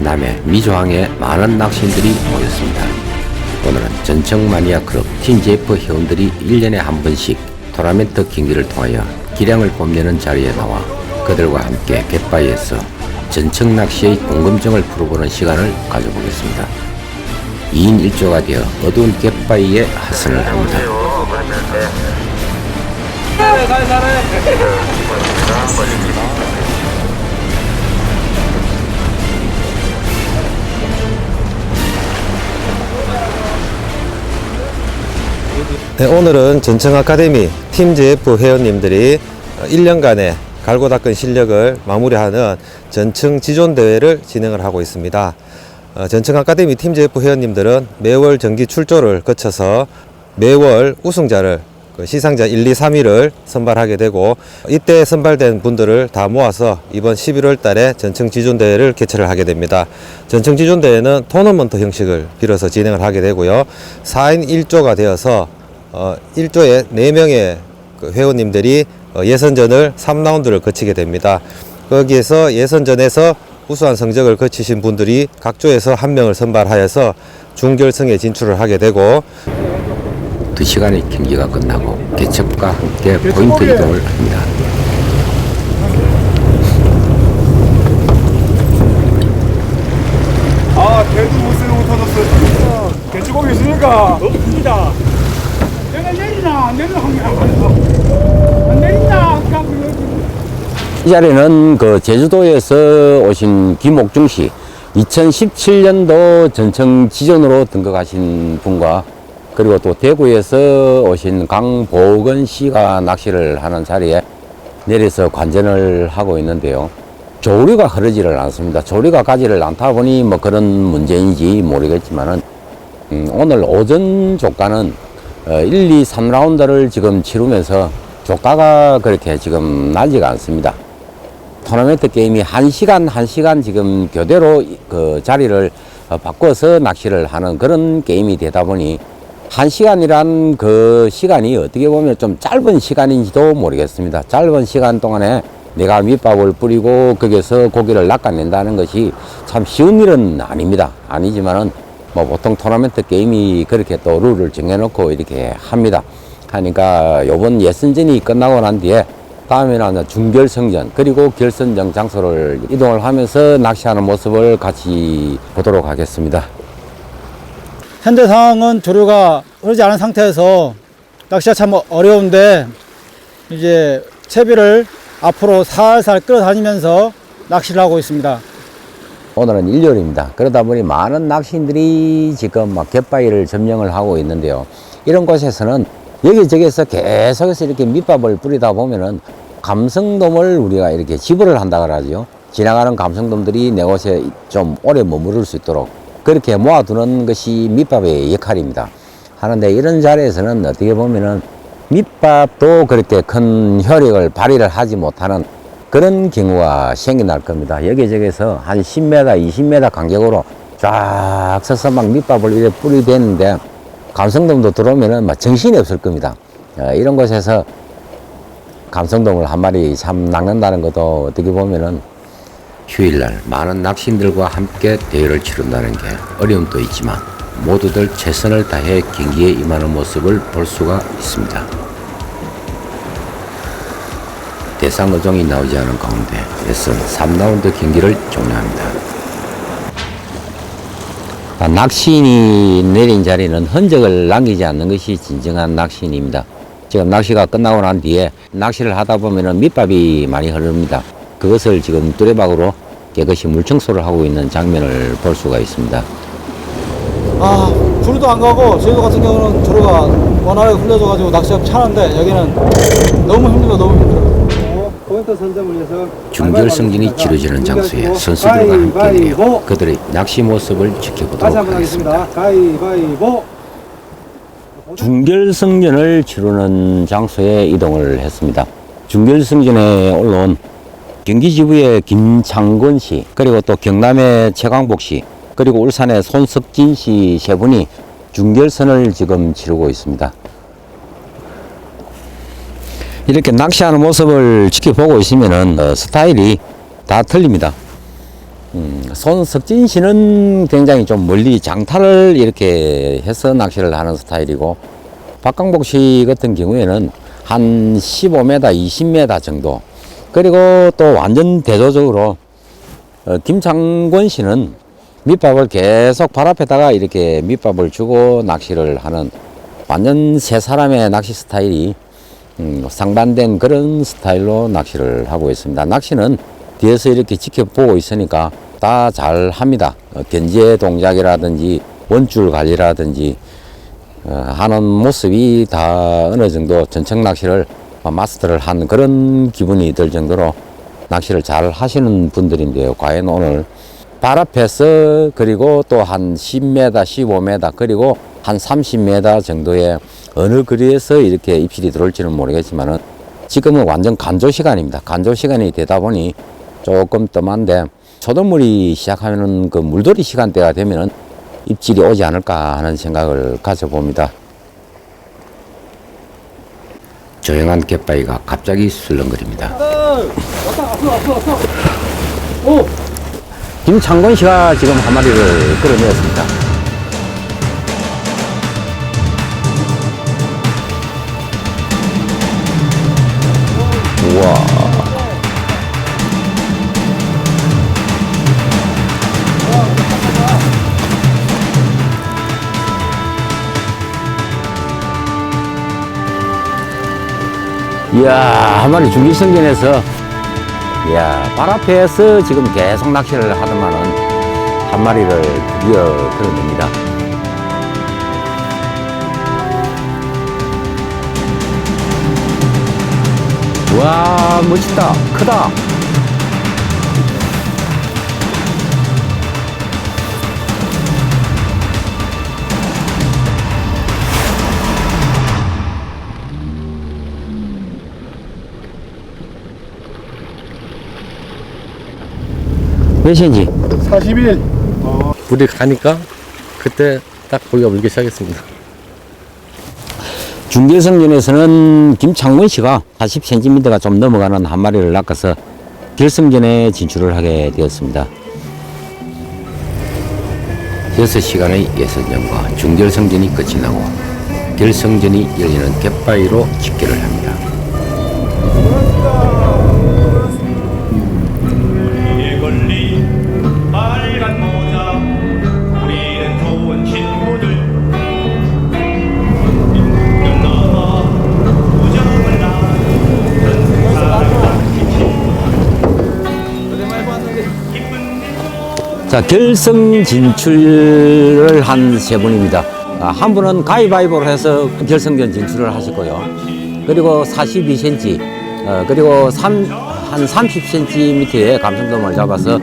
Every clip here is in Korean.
남해 미조항에 많은 낚시인들이 모였습니다. 오늘은 전청 마니아 클럽 팀제프 회원들이 1년에 한 번씩 토너멘트 경기를 통하여 기량을 뽐내는 자리에 나와 그들과 함께 갯바위에서 전청 낚시의 궁금증을 풀어보는 시간을 가져보겠습니다. 2인 1조가 되어 어두운 갯바위에 하선을 합니다. 네, 오늘은 전청 아카데미 팀 JF 회원님들이 1년간의 갈고 닦은 실력을 마무리하는 전청 지존 대회를 진행을 하고 있습니다. 어, 전청 아카데미 팀 JF 회원님들은 매월 정기 출조를 거쳐서 매월 우승자를 그 시상자 1, 2, 3위를 선발하게 되고 이때 선발된 분들을 다 모아서 이번 11월 달에 전청 지존 대회를 개최를 하게 됩니다. 전청 지존 대회는 토너먼트 형식을 빌어서 진행을 하게 되고요. 4인 1조가 되어서 어, 1조에 4명의 그 회원님들이 어, 예선전을 3라운드를 거치게 됩니다. 거기에서 예선전에서 우수한 성적을 거치신 분들이 각 조에서 한 명을 선발하여서 준결승에 진출을 하게 되고 2시간의 경기가 끝나고 개척과 함께 포인트 이동을 합니다. 아, 개도 못 쓰는 거 터졌어. 개주공이 있으니까. 없습니다. 내가 내리나 안 내리나 한게안 내린다 그냥 그 이 자리는 그 제주도에서 오신 김옥중 씨, 2017년도 전청 지존으로 등극하신 분과 그리고 또 대구에서 오신 강보건 씨가 낚시를 하는 자리에 내려서 관전을 하고 있는데요. 조류가 흐르지를 않습니다. 조류가 가지를 않다 보니 뭐 그런 문제인지 모르겠지만은 음, 오늘 오전 조가는 어, 1, 2, 3라운드를 지금 치르면서 조가가 그렇게 지금 나지가 않습니다. 토너멘트 게임이 1시간, 1시간 지금 교대로 그 자리를 어, 바꿔서 낚시를 하는 그런 게임이 되다 보니 1시간이란 그 시간이 어떻게 보면 좀 짧은 시간인지도 모르겠습니다. 짧은 시간 동안에 내가 밑밥을 뿌리고 거기서 고기를 낚아낸다는 것이 참 쉬운 일은 아닙니다. 아니지만은 뭐 보통 토너멘트 게임이 그렇게 또 룰을 정해놓고 이렇게 합니다. 하니까 요번 예선전이 끝나고 난 뒤에 다음에는 준결승전 그리고 결선전 장소를 이동을 하면서 낚시하는 모습을 같이 보도록 하겠습니다. 현재 상황은 조류가 흐르지 않은 상태에서 낚시가 참 어려운데 이제 채비를 앞으로 살살 끌어다니면서 낚시를 하고 있습니다. 오늘은 일요일입니다. 그러다 보니 많은 낚시인들이 지금 막 갯바위를 점령을 하고 있는데요. 이런 곳에서는 여기저기서 계속해서 이렇게 밑밥을 뿌리다 보면은 감성돔을 우리가 이렇게 지불을 한다 그러죠. 지나가는 감성돔들이 내 곳에 좀 오래 머무를 수 있도록 그렇게 모아두는 것이 밑밥의 역할입니다. 하는데 이런 자리에서는 어떻게 보면은 밑밥도 그렇게 큰 효력을 발휘를 하지 못하는 그런 경우가 생겨날 겁니다. 여기저기서 한 10m, 20m 간격으로 쫙 서서 막 밑밥을 이렇게 뿌리대는데 감성돔도 들어오면은 막 정신이 없을 겁니다. 어, 이런 곳에서 감성돔을 한 마리 참 낚는다는 것도 어떻게 보면은 휴일날 많은 낚시인들과 함께 대회를 치른다는 게 어려움도 있지만 모두들 최선을 다해 경기에 임하는 모습을 볼 수가 있습니다. 대상 어종이 나오지 않은 가운데 예선 3라운드 경기를 종료합니다. 아, 낚시인이 내린 자리는 흔적을 남기지 않는 것이 진정한 낚시인입니다. 지금 낚시가 끝나고 난 뒤에 낚시를 하다 보면은 밑밥이 많이 흐릅니다. 그것을 지금 뚜레박으로 깨끗이 물청소를 하고 있는 장면을 볼 수가 있습니다. 아, 조류도 안 가고 저희도 같은 경우는 조류가 원활하게 흘려져가지고 낚시가 편한데 여기는 너무 힘들어, 너무 힘들어. 준결승전이 치러지는 장소에 선수들과 함께 내려 그들의 낚시 모습을 지켜보도록 하겠습니다. 가위바위보 준결승전을 치르는 장소에 이동을 했습니다. 준결승전에 올라온 경기지부의 김창건 씨, 그리고 또 경남의 최광복 씨, 그리고 울산의 손석진 씨 세 분이 준결선을 지금 치르고 있습니다. 이렇게 낚시하는 모습을 지켜보고 있으면은 어, 스타일이 다 틀립니다. 음, 손석진 씨는 굉장히 좀 멀리 장타를 이렇게 해서 낚시를 하는 스타일이고 박강복 씨 같은 경우에는 한 15m, 20m 정도 그리고 또 완전 대조적으로 어, 김창권 씨는 밑밥을 계속 발 앞에다가 이렇게 밑밥을 주고 낚시를 하는 완전 세 사람의 낚시 스타일이 음, 상반된 그런 스타일로 낚시를 하고 있습니다. 낚시는 뒤에서 이렇게 지켜보고 있으니까 다 잘 합니다. 어, 견제 동작이라든지 원줄 관리라든지 어, 하는 모습이 다 어느 정도 전청 낚시를 마스터를 한 그런 기분이 들 정도로 낚시를 잘 하시는 분들인데요. 과연 오늘 발 앞에서 그리고 또 한 10m, 15m 그리고 한 30m 정도의 어느 거리에서 이렇게 입질이 들어올지는 모르겠지만은 지금은 완전 간조 시간입니다. 간조 시간이 되다 보니 조금 뜸한데 초도물이 시작하면은 그 물돌이 시간대가 되면은 입질이 오지 않을까 하는 생각을 가져봅니다. 조용한 갯바위가 갑자기 술렁거립니다. 김창곤 씨가 지금 한 마리를 끌어내었습니다. 이야, 한 마리 중기성전에서 이야, 발 앞에서 지금 계속 낚시를 하더만은 한 마리를 드디어 끌어냅니다. 와, 멋있다. 크다. 몇인지? 41 물이 가니까 그때 딱 고기가 물기 시작했습니다. 중결승전에서는 김창문 씨가 40cm가 좀 넘어가는 한 마리를 낚아서 결승전에 진출을 하게 되었습니다. 6시간의 예선전과 중결승전이 끝이 나고 결승전이 열리는 갯바위로 집계를 합니다. 자, 결승 진출을 한 세 분입니다. 아, 한 분은 가위바위보로 해서 결승전 진출을 하셨고요. 그리고 42cm, 어, 그리고 3, 한 30cm의 감성돔을 잡아서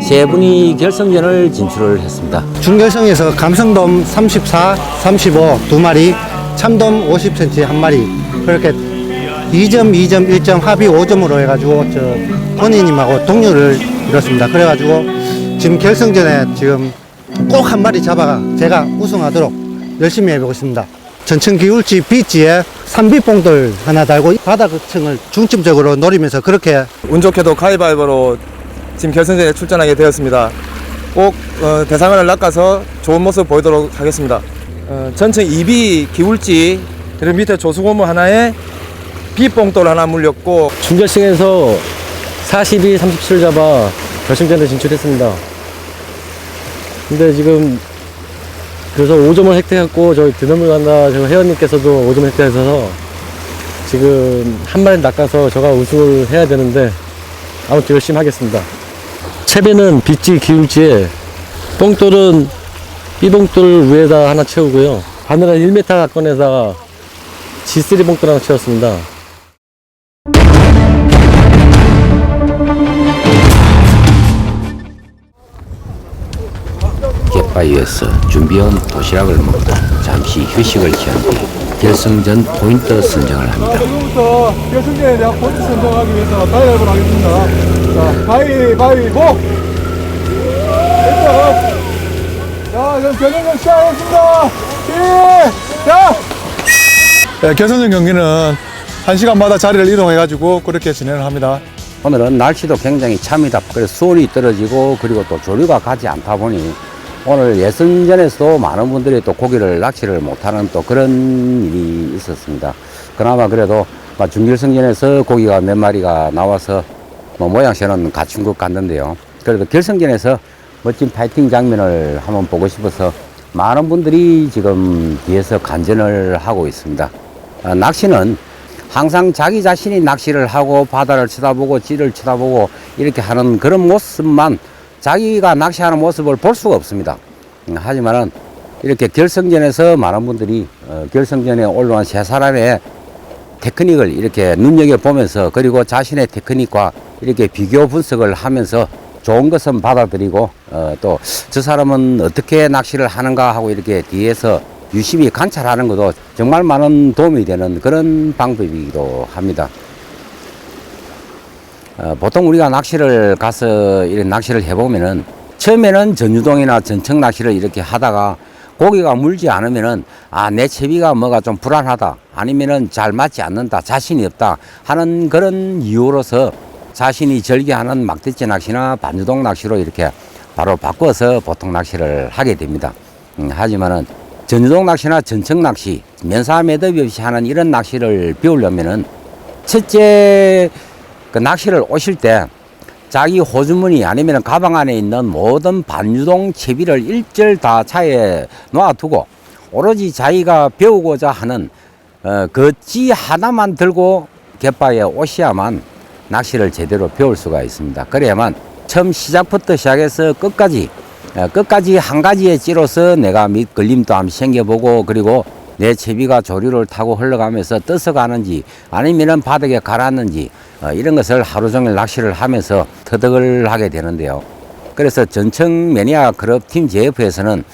세 분이 결승전을 진출을 했습니다. 중결승에서 감성돔 34, 35 두 마리, 참돔 50cm 한 마리 그렇게 2점, 2점, 1점 합의 5점으로 해가지고 저 본인님하고 동료를 이뤘습니다. 그래가지고 지금 결승전에 지금 꼭 한 마리 잡아가 제가 우승하도록 열심히 해보겠습니다. 전천 기울지 비치에 산비봉돌 하나 달고 바다층을 중점적으로 노리면서 그렇게 운 좋게도 가위바위보로 지금 결승전에 출전하게 되었습니다. 꼭 어, 대상을 낚아서 좋은 모습 보이도록 하겠습니다. 어, 전체 2비 기울지 그리고 밑에 조수고무 하나에 비뽕돌 하나 물렸고 준결승에서 42, 37 잡아 결승전에 진출했습니다. 근데 지금 그래서 5점을 획득했고 저희 드럼을 간다 저 회원님께서도 5점을 획득하셔서 지금 한 마리 낚아서 저가 우승을 해야 되는데 아무튼 열심히 하겠습니다. 채비는 빗지 기울지에 뽕돌은 삐봉돌 위에다 하나 채우고요. 바늘은 1m 꺼내다가 G3 봉돌 하나 채웠습니다. 바위에서 준비한 도시락을 먹고 잠시 휴식을 취한 뒤 결승전 포인트 선정을 합니다. 지금부터 결승전에 대한 포인트 선정하기 위해서 가위바위보를 하겠습니다 자 가위바위보 됐죠? 자 그럼 결승전 시작하겠습니다 시작 네, 결승전 경기는 1시간마다 자리를 이동해가지고 그렇게 진행을 합니다 오늘은 날씨도 굉장히 참이다. 그래서 수온이 떨어지고 그리고 또 조류가 가지 않다 보니 오늘 예선전에서도 많은 분들이 또 고기를 낚시를 못하는 또 그런 일이 있었습니다. 그나마 그래도 뭐 준결승전에서 고기가 몇 마리가 나와서 뭐 모양새는 갖춘 것 같는데요. 그래도 결승전에서 멋진 파이팅 장면을 한번 보고 싶어서 많은 분들이 지금 뒤에서 간전을 하고 있습니다. 아, 낚시는 항상 자기 자신이 낚시를 하고 바다를 쳐다보고 지를 쳐다보고 이렇게 하는 그런 모습만 자기가 낚시하는 모습을 볼 수가 없습니다. 음, 하지만은 이렇게 결승전에서 많은 분들이 어, 결승전에 올라온 세 사람의 테크닉을 이렇게 눈여겨보면서 그리고 자신의 테크닉과 이렇게 비교 분석을 하면서 좋은 것은 받아들이고 어, 또저 사람은 어떻게 낚시를 하는가 하고 이렇게 뒤에서 유심히 관찰하는 것도 정말 많은 도움이 되는 그런 방법이기도 합니다. 어, 보통 우리가 낚시를 가서 이런 낚시를 해보면은 처음에는 전유동이나 전청 낚시를 이렇게 하다가 고기가 물지 않으면은 아 내 채비가 뭐가 좀 불안하다 아니면은 잘 맞지 않는다 자신이 없다 하는 그런 이유로서 자신이 즐겨하는 막대째 낚시나 반유동 낚시로 이렇게 바로 바꿔서 보통 낚시를 하게 됩니다. 음, 하지만은 전유동 낚시나 전청 낚시 면사 매듭이 없이 하는 이런 낚시를 배우려면은 첫째 그 낚시를 오실 때 자기 호주머니 아니면 가방 안에 있는 모든 반유동 채비를 일절 다 차에 놔두고 오로지 자기가 배우고자 하는 어, 그찌 하나만 들고 갯바에 오셔야만 낚시를 제대로 배울 수가 있습니다. 그래야만 처음 시작부터 시작해서 끝까지 어, 끝까지 한 가지의 찌로서 내가 밑 걸림도 한번 생겨보고 그리고 내 채비가 조류를 타고 흘러가면서 떠서 가는지 아니면은 바닥에 가라앉는지 어, 이런 것을 하루 종일 낚시를 하면서 터득을 하게 되는데요. 그래서 전청 매니아 클럽 팀 JF에서는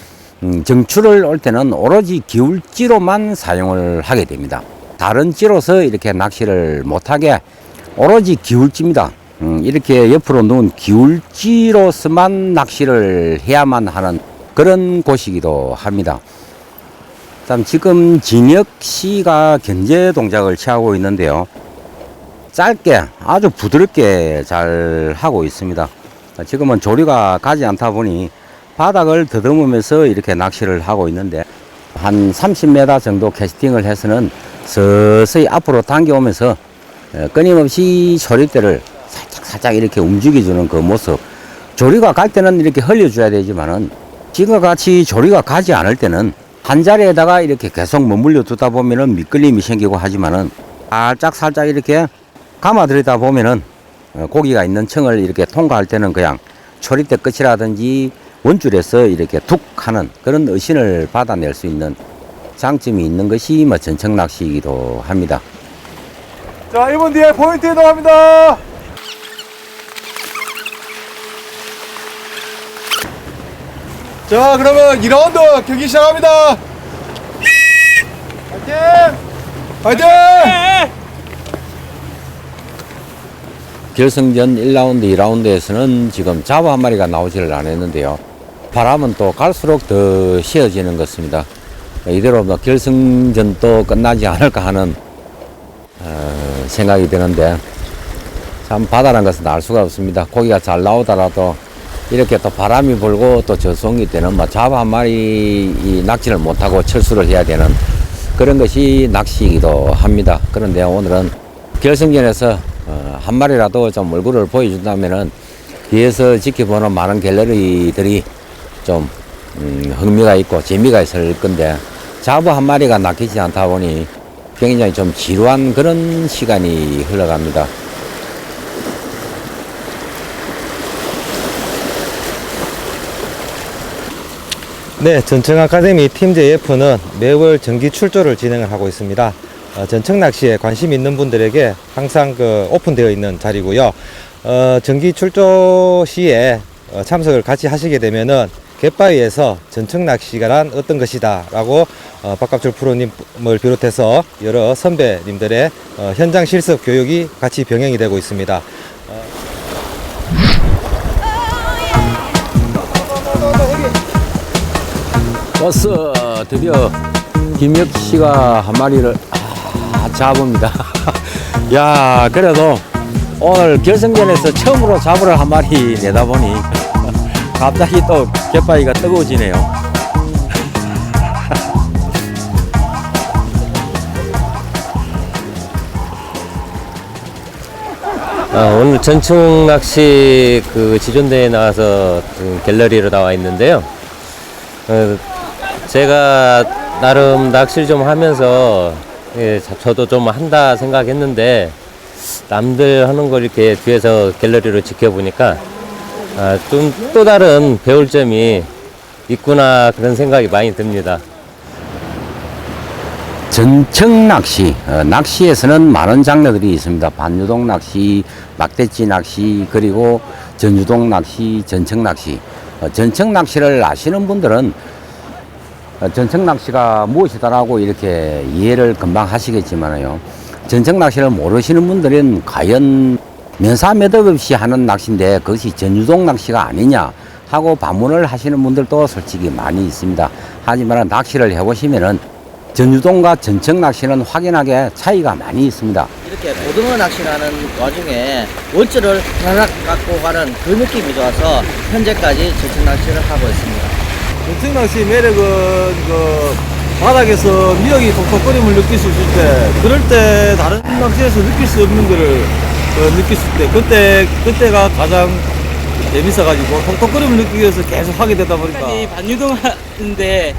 음, 정출을 올 때는 오로지 기울지로만 사용을 하게 됩니다. 다른 찌로서 이렇게 낚시를 못하게 오로지 기울지입니다. 음, 이렇게 옆으로 누운 기울지로서만 낚시를 해야만 하는 그런 곳이기도 합니다. 참 지금 진혁 씨가 견제 동작을 취하고 있는데요. 짧게 아주 부드럽게 잘 하고 있습니다. 지금은 조류가 가지 않다 보니 바닥을 더듬으면서 이렇게 낚시를 하고 있는데 한 30m 정도 캐스팅을 해서는 서서히 앞으로 당겨오면서 어, 끊임없이 조리대를 살짝 살짝 이렇게 움직여주는 그 모습 조리가 갈 때는 이렇게 흘려줘야 되지만은 지금과 같이 조리가 가지 않을 때는 한 자리에다가 이렇게 계속 머물러 두다 보면은 미끌림이 생기고 하지만은 살짝 살짝 이렇게 감아들이다 보면은 어, 고기가 있는 층을 이렇게 통과할 때는 그냥 초리대 끝이라든지 원줄에서 이렇게 툭 하는 그런 의신을 받아낼 수 있는 장점이 있는 것이 뭐 전청 낚시이기도 합니다. 자, 1분 뒤에 포인트 이동합니다. 자, 그러면 2라운드 경기 시작합니다. 화이팅! 화이팅! 결승전 1라운드, 2라운드에서는 지금 잡어 한 마리가 나오지를 않았는데요. 바람은 또 갈수록 더 쉬어지는 것 같습니다. 이대로 뭐 결승전도 끝나지 않을까 하는 어, 생각이 드는데 참 바다라는 것은 알 수가 없습니다. 고기가 잘 나오더라도 이렇게 또 바람이 불고 또 저송이 때는 뭐 잡아 한 마리 이 낚시를 못하고 철수를 해야 되는 그런 것이 낚시이기도 합니다. 그런데 오늘은 결승전에서 어, 한 마리라도 좀 얼굴을 보여준다면은 뒤에서 지켜보는 많은 갤러리들이 좀 음, 흥미가 있고 재미가 있을 건데 잡어 한 마리가 낚이지 않다 보니 굉장히 좀 지루한 그런 시간이 흘러갑니다. 네, 전청 아카데미 팀 JF는 매월 정기 출조를 진행을 하고 있습니다. 어, 전청 낚시에 관심 있는 분들에게 항상 그 오픈되어 있는 자리고요. 어, 정기 출조 시에 어, 참석을 같이 하시게 되면은 갯바위에서 전청 낚시가란 어떤 것이다 라고 어, 박갑철 프로님을 비롯해서 여러 선배님들의 어, 현장 실습 교육이 같이 병행이 되고 있습니다. 버스 드디어 김혁 씨가 한 마리를 아, 잡습니다. 야 그래도 오늘 결승전에서 처음으로 잡으러 한 마리 내다 보니 갑자기 또 갯바위가 뜨거워지네요. 아, 오늘 전충 낚시 그 지존대에 나와서 그 갤러리로 나와 있는데요. 어, 제가 나름 낚시를 좀 하면서 예, 자- 저도 좀 한다 생각했는데 남들 하는 걸 이렇게 뒤에서 갤러리로 지켜보니까 아, 좀 또 다른 배울 점이 있구나 그런 생각이 많이 듭니다. 전청 낚시, 어, 낚시에서는 많은 장르들이 있습니다. 반유동 낚시, 막대치 낚시, 그리고 전유동 낚시, 전청 낚시. 어, 전청 낚시를 아시는 분들은 어, 전청 낚시가 무엇이다라고 이렇게 이해를 금방 하시겠지만요. 전청 낚시를 모르시는 분들은 과연 면사 매듭 없이 하는 낚시인데 그것이 전유동 낚시가 아니냐 하고 반문을 하시는 분들도 솔직히 많이 있습니다. 하지만 낚시를 해보시면은 전유동과 전청 낚시는 확연하게 차이가 많이 있습니다. 이렇게 고등어 낚시라는 와중에 원줄을 하락 갖고 가는 그 느낌이 좋아서 현재까지 전청 낚시를 하고 있습니다. 전청 낚시 매력은 그 바닥에서 미역이 톡톡거림을 느낄 수 있을 때 그럴 때 다른 낚시에서 느낄 수 없는 거를 어, 느낄 수 있을 때 그때 그때가 가장 재밌어가지고 톡톡거림을 느끼기 위해서 계속 하게 되다 보니까 반유동 하는데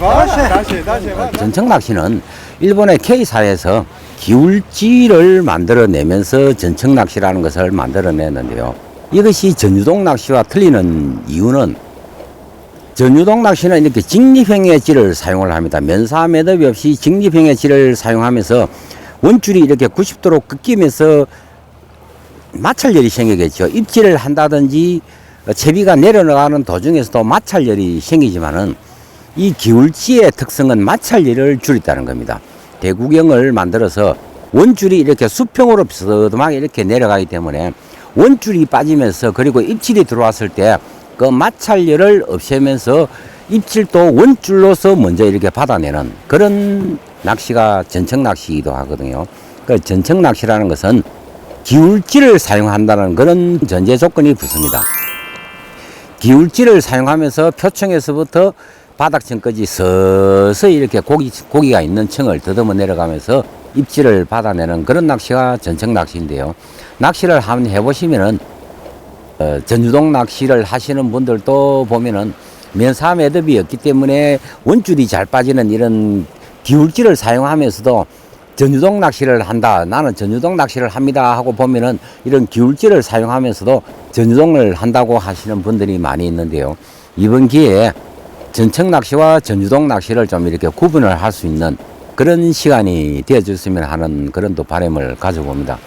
다시, 다시, 다시 해봐. 어, 전청 낚시는 일본의 K사에서 기울지를 만들어내면서 전청 낚시라는 것을 만들어내는데요. 이것이 전유동 낚시와 틀리는 이유는 전유동 낚시는 이렇게 직립형의 질을 사용을 합니다. 면사 매듭이 없이 직립형의 질을 사용하면서 원줄이 이렇게 90도로 꺾이면서 마찰열이 생기겠죠. 입질을 한다든지 어, 채비가 내려가는 도중에서도 마찰열이 생기지만은 이 기울지의 특성은 마찰열을 줄였다는 겁니다. 대구경을 만들어서 원줄이 이렇게 수평으로 비스듬하게 이렇게 내려가기 때문에 원줄이 빠지면서 그리고 입질이 들어왔을 때 그 마찰열을 없애면서 입질도 원줄로서 먼저 이렇게 받아내는 그런 낚시가 전청 낚시이기도 하거든요. 그 전청 낚시라는 것은 기울지를 사용한다는 그런 전제 조건이 붙습니다. 기울지를 사용하면서 표층에서부터 바닥층까지 서서히 이렇게 고기, 고기가 있는 층을 더듬어 내려가면서 입질을 받아내는 그런 낚시가 전청 낚시인데요. 낚시를 한번 해보시면은 어, 전유동 낚시를 하시는 분들도 보면은 면사 매듭이 없기 때문에 원줄이 잘 빠지는 이런 기울지를 사용하면서도 전유동 낚시를 한다. 나는 전유동 낚시를 합니다. 하고 보면은 이런 기울지를 사용하면서도 전유동을 한다고 하시는 분들이 많이 있는데요. 이번 기회에 전청 낚시와 전유동 낚시를 좀 이렇게 구분을 할 수 있는 그런 시간이 되어줬으면 하는 그런 또 바람을 가져봅니다.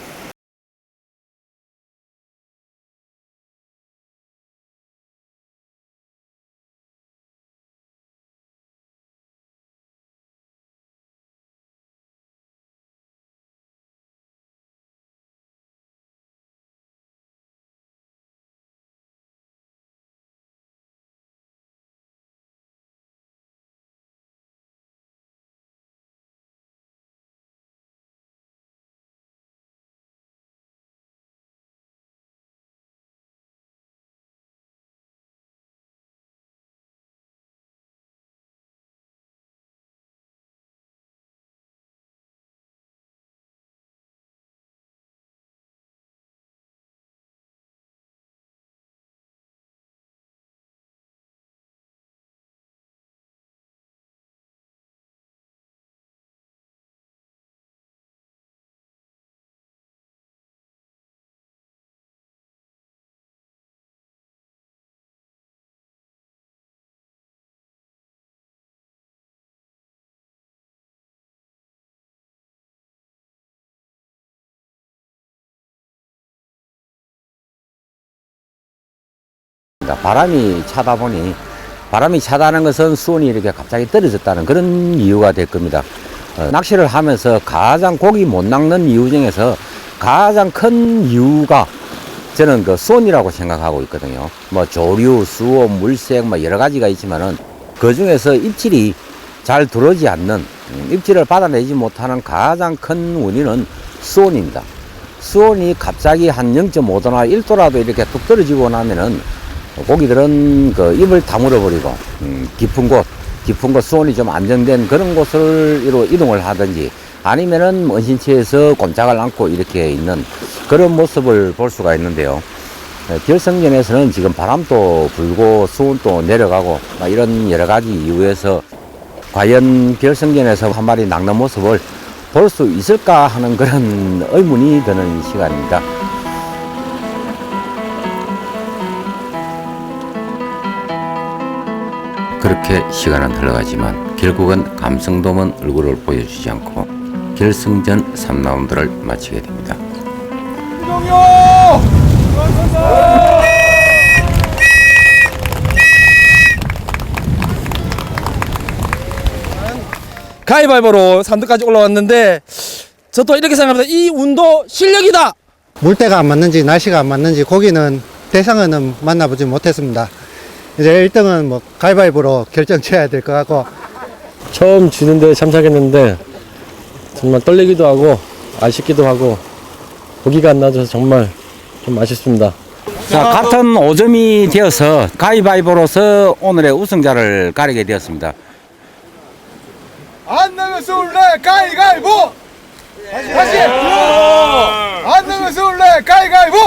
바람이 차다 보니 바람이 차다는 것은 수온이 이렇게 갑자기 떨어졌다는 그런 이유가 될 겁니다. 어, 낚시를 하면서 가장 고기 못 낚는 이유 중에서 가장 큰 이유가 저는 그 수온이라고 생각하고 있거든요. 뭐 조류, 수온, 물색 뭐 여러 가지가 있지만은 그 중에서 입질이 잘 들어오지 않는 음, 입지를 받아내지 못하는 가장 큰 원인은 수온입니다. 수온이 갑자기 한 0.5도나 1도라도 이렇게 뚝 떨어지고 나면은 고기들은 그 입을 다물어 버리고 음, 깊은 곳, 깊은 곳 수온이 좀 안정된 그런 곳으로 이동을 하든지 아니면은 원신체에서 꼼짝을 않고 이렇게 있는 그런 모습을 볼 수가 있는데요. 어, 결승전에서는 지금 바람도 불고 수온도 내려가고 막 이런 여러 가지 이유에서 과연 결승전에서 한 마리 낚는 모습을 볼 수 있을까 하는 그런 의문이 드는 시간입니다. 그렇게 시간은 흘러가지만 결국은 감성돔은 얼굴을 보여주지 않고 결승전 3라운드를 마치게 됩니다. 가위바위보로 3등까지 올라왔는데 저 또 이렇게 생각합니다. 이 운도 실력이다. 물때가 안 맞는지 날씨가 안 맞는지 고기는 대상어는 만나보지 못했습니다. 이제 1등은 뭐 가위바위보로 결정쳐야 될 것 같고 처음 쥐는데 참석했는데 정말 떨리기도 하고 아쉽기도 하고 고기가 안 나와서 정말 좀 아쉽습니다. 자, 같은 5점이 되어서 가위바위보로서 오늘의 우승자를 가리게 되었습니다. 안 나면 쏠래 가위가위보 다시 안 나면 쏠래 가위가위보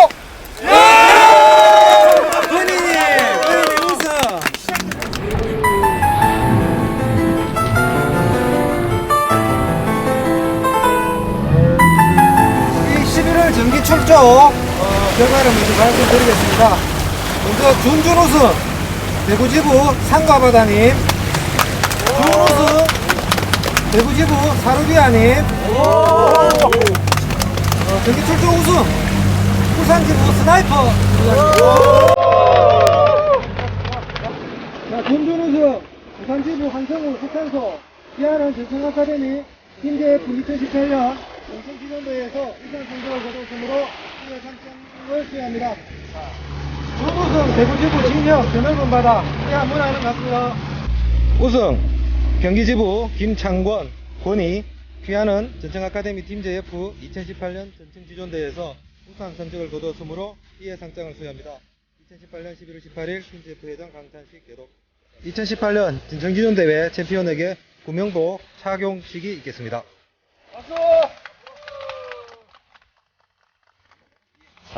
말씀드리겠습니다. 먼저 준준 우승 대구지부 상가바다님. 준우승 대구지부 사루비아님. 어, 정기 출조 우승. 부산지부 스나이퍼. 자, 준준 우승 부산지부 한성우 석탄소 기아는 전청 아카데미 팀제F 2018년 영천 기존대회에서 우선 성적을 거뒀으므로 상장을 수여합니다. 준우승 대구지부 진영 드넓은 바다 기아 문화는 같습니다. 우승 경기지부 김창권 권희 귀하는 전청 아카데미 팀 JF 2018년 전청 지존대회에서 우수한 성적을 거두었으므로 이에 상장을 수여합니다. 2018년 11월 18일 팀 JF 회장 강찬식 개독 2018년 전청지존대회 챔피언에게 구명복 착용 식이 있겠습니다.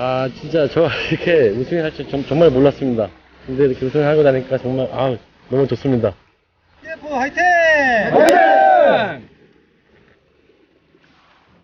아 진짜 저 이렇게 우승할 줄 정- 정말 몰랐습니다. 근데 이렇게 우승하고 나니까 정말 아 너무 좋습니다. TF 화이팅!